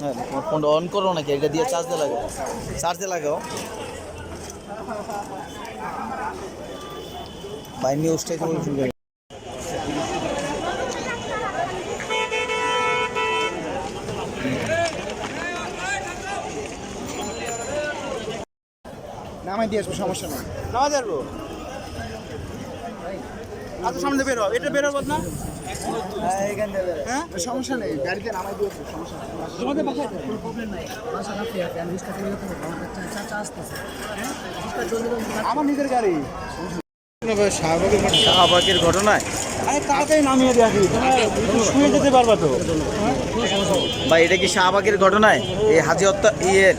হ্যাঁ ফোনটা অন করো নাকি? এটা দিয়ে চার্জে লাগাও চার্জে লাগাও ভাই নিউজটাই তো শুনবে নামাই দিয়ে আসব সমস্যা নেই। নামাই দিয়ে আসব। আচ্ছা সামনে বেরো এটা বেরোবো না? হ্যাঁ সমস্যা নেই গাড়িতে নামাই দিয়ে সমস্যা নেই। তোমাদের বাসায়? আমার নিজের গাড়ি। শাহবাগের ঘটনায়? ভাই এটা কি শাহবাগের ঘটনায়? এই হাজি হত্যা ইয়ের